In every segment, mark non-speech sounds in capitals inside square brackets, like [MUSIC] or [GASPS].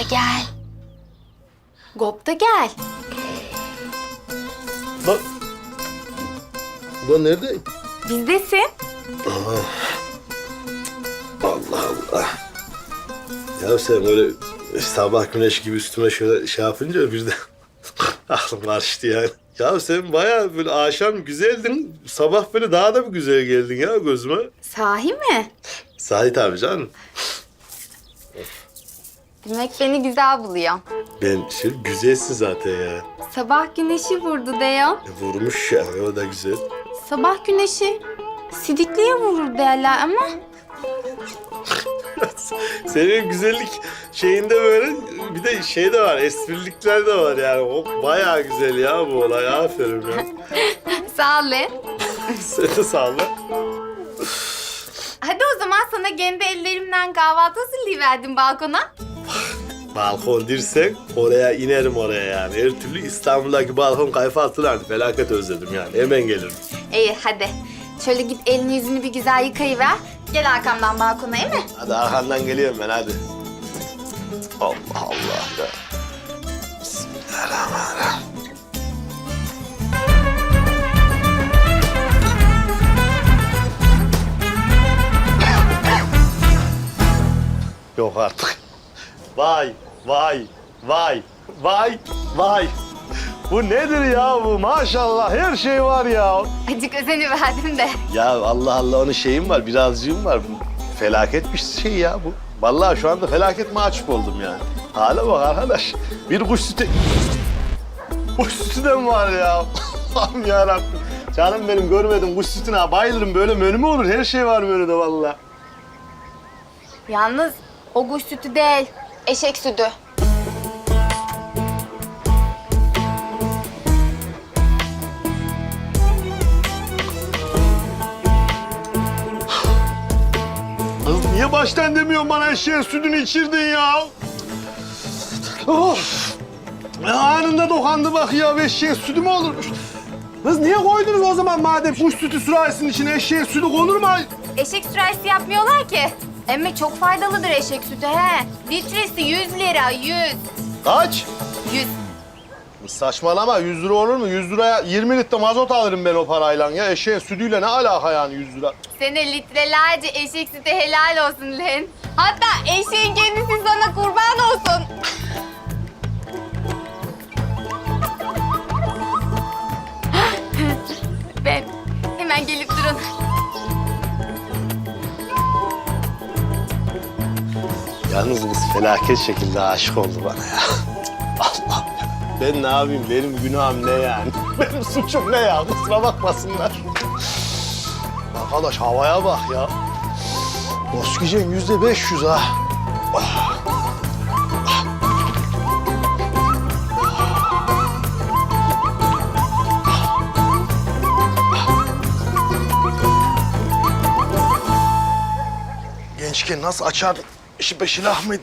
da gel. Gop da gel. Lan. Ulan nerede? Bizdesin. Allah Allah. Ya sen böyle sabah güneş gibi üstüme şöyle şey yapınca birden [LAUGHS] aklım karıştı yani. Ya sen bayağı böyle akşam güzeldin. Sabah böyle daha da bir güzel geldin ya gözüme. Sahi mi? Sahi tabii canım. Demek beni güzel buluyor. Ben şey güzelsin zaten ya. Sabah güneşi vurdu Deyon. E, Vurmuş ya o da güzel. Sabah güneşi sidikliye vurur derler ama [LAUGHS] Senin güzellik şeyinde böyle bir de şey de var, esprilikler de var yani. O bayağı güzel ya bu olay. Aferin ya. [LAUGHS] [LAUGHS] sağ ol. lan. Sen de sağla. Hadi o zaman sana kendi ellerimden kahvaltı hazırlayıverdim balkona. Balkon dirsek oraya inerim oraya yani. Her türlü İstanbul'daki balkon kayfa attılardı. Felaket özledim yani. Hemen gelirim. İyi hadi. Şöyle git elini yüzünü bir güzel yıkayıver. Gel arkamdan balkona iyi mi? Hadi arkandan geliyorum ben hadi. Allah Allah ya. Bismillahirrahmanirrahim. Yok artık. Vay, vay, vay, vay, vay. Bu nedir ya bu? Maşallah her şey var ya. Acık özeniverdim de. Ya Allah Allah onun şeyim var, birazcığım var. Bu Felaket bir şey ya bu. Vallahi şu anda felaket mahcup oldum yani. Hala bak arkadaş. Bir kuş sütü... Kuş sütü de mi var ya? [LAUGHS] Allah'ım yarabbim. Canım benim görmedim kuş sütüne bayılırım. Böyle menü mü olur? Her şey var menüde vallahi. Yalnız o kuş sütü değil, eşek sütü. Kız niye baştan demiyorsun bana eşeğin sütünü içirdin ya? Of! Ya Anında dokandı bak ya eşeğin sütü mü olurmuş? Kız niye koydunuz o zaman madem kuş sütü sürahisinin içine eşeğin sütü konur mu? Eşek sürahisi yapmıyorlar ki. Emme çok faydalıdır eşek sütü he. Litresi 100 lira, 100. Kaç? 100. Saçmalama 100 lira olur mu? 100 liraya 20 litre mazot alırım ben o parayla ya. Eşeğin sütüyle ne alaka yani 100 lira? Sana litrelerce eşek sütü helal olsun lan. Hatta eşeğin kendisi sana kurban olsun. [LAUGHS] ben hemen gelip durun. Yalnız kız felaket şekilde aşık oldu bana ya. [LAUGHS] Allah. Ben ne yapayım? Benim günahım ne yani? [LAUGHS] Benim suçum ne ya? Kusura bakmasınlar. Arkadaş havaya bak ya. Oksijen yüzde beş yüz ha. Gençken nasıl açardım? İşi beşi lahmet.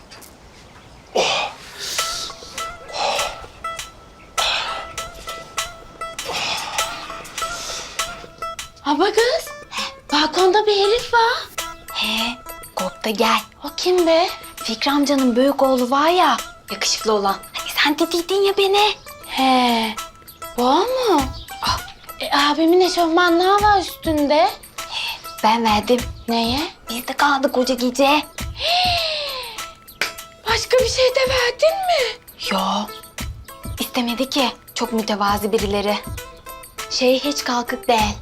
Baba kız, balkonda bir herif var. He, da gel. O kim be? Fikri amcanın büyük oğlu var ya, yakışıklı olan. Hani sen dediydin ya beni. He, bu o mu? E, abimin eşofmanlığı var üstünde. Ben verdim. Neye? Biz de kaldık koca gece. [GASPS] Başka bir şey de verdin mi? Yo. İstemedi ki. Çok mütevazi birileri. Şey hiç kalkık değil.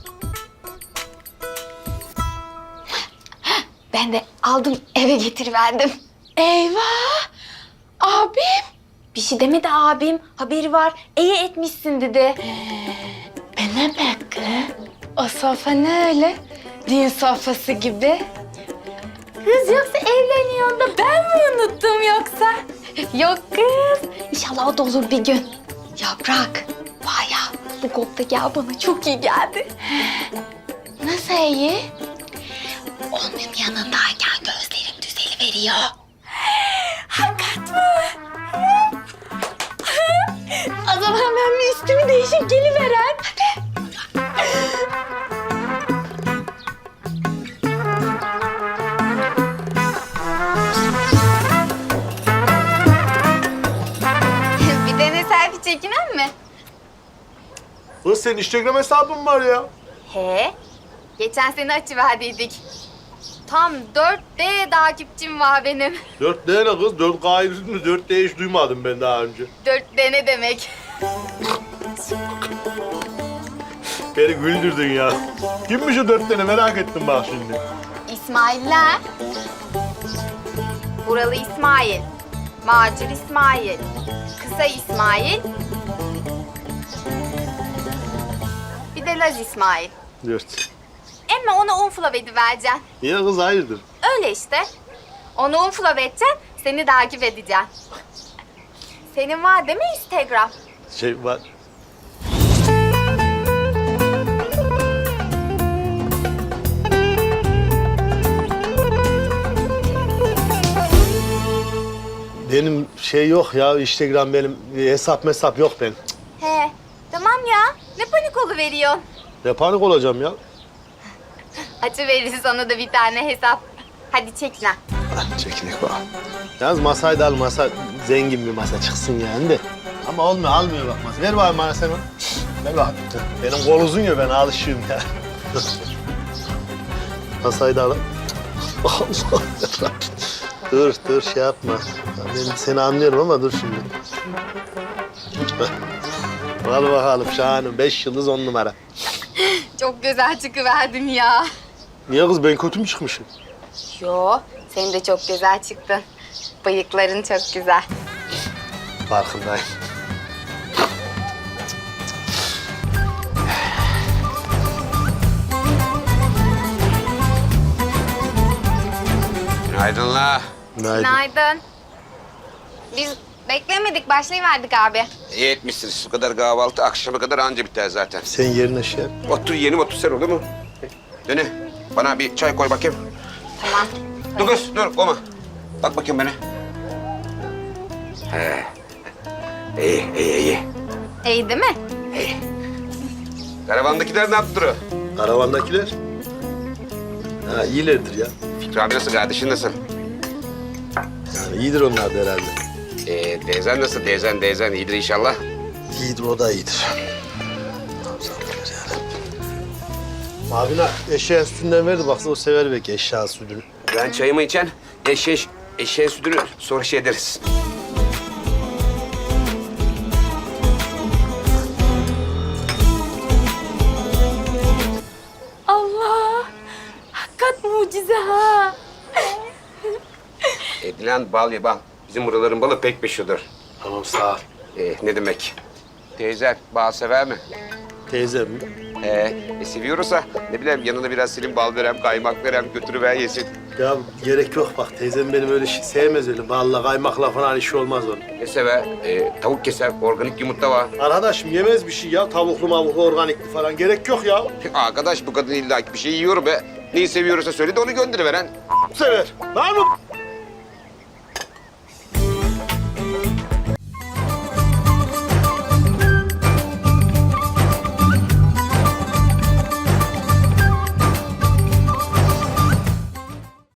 Ben de aldım eve getiriverdim. Eyvah! Abim! Bir şey demedi abim. Haberi var. İyi etmişsin dedi. Bana bak kız. O sofra ne öyle? Düğün sofrası gibi. Kız yoksa evleniyor da ben mi unuttum yoksa? Yok kız. İnşallah o da olur bir gün. Yaprak. Vay ya bu kopta gel bana çok iyi geldi. Nasıl iyi? Onun yanındayken gözlerim düzeli veriyor. Hakikat mı? o zaman ben bir üstümü değişip geliveren. Hadi. Senin Instagram hesabın var ya. He. Geçen sene açıverdiydik. Tam 4D takipçim var benim. 4D ne kız? 4K'yı mi? 4D hiç duymadım ben daha önce. 4D ne demek? Beni güldürdün ya. Kimmiş o 4D merak ettim bak şimdi. İsmail'ler. Buralı İsmail. Macir İsmail. Kısa İsmail. Laz İsmail. 4. Ama ona un flav edivereceksin. Niye kız hayırdır? Öyle işte. Onu un flav edeceksin, seni takip edeceğim. Senin var değil mi Instagram? Şey var. Benim şey yok ya Instagram benim hesap mesap yok ben. Tamam ya. Ne panik oluveriyorsun? Ne panik olacağım ya. Açıverir sana da bir tane hesap. Hadi çek lan. Çekinik bak. Yalnız masayı da al masa zengin bir masa çıksın yani de. Ama olmuyor almıyor bak masa. Ver bakayım bana sen onu. Ver bakayım. Benim kol uzun ya ben alışığım ya. [LAUGHS] masayı da al. [LAUGHS] Allah Dur dur şey yapma. Ben seni anlıyorum ama dur şimdi. Al bakalım şahanem. Beş yıldız on numara. [LAUGHS] Çok güzel çıkıverdin ya. Niye kız ben kötü mü çıkmışım? Yo, sen de çok güzel çıktın. Bıyıkların çok güzel. Farkındayım. Günaydınlar. Günaydın. Günaydın. Biz beklemedik, başlayıverdik abi. İyi etmişsiniz. Bu kadar kahvaltı akşama kadar anca biter zaten. Sen yerine şey yap. Otur yeni otur sen olur mu? Döne. Bana bir çay koy bakayım. Tamam. Dur kız dur koyma. Bak bakayım bana. He. İyi iyi iyi. İyi değil mi? Karavandakiler ne yaptı? Karavandakiler? Ha iyilerdir ya. Fikri abi nasıl kardeşin nasıl? Yani iyidir onlar da herhalde. Ee, teyzen nasıl? Teyzen teyzen iyidir inşallah. İyidir o da iyidir. Abine eşeğin sütünden verdi baksana o sever belki eşeğin sütünü. Ben çayımı içen eşeğin, eşeğin sütünü sonra şey ederiz. Allah! Hakikat mucize ha! Edilen bal ye bal. Bizim buraların balı pek meşhurdur. Tamam sağ ol. Ee, ne demek? Teyzen bal sever mi? Teyzem mi? Ee, e, seviyorsa ne bileyim yanına biraz silim bal verem, kaymak verem, götürüver yesin. Ya gerek yok bak teyzem benim öyle şey sevmez öyle. Balla kaymakla falan işi olmaz onun. Ne sever? Ee, tavuk keser, organik yumurta var. Arkadaşım yemez bir şey ya. Tavuklu mavuklu organikli falan gerek yok ya. [LAUGHS] Arkadaş bu kadın illa bir şey yiyor be. Neyi seviyorsa söyle de onu gönderiveren. Sever. Var mı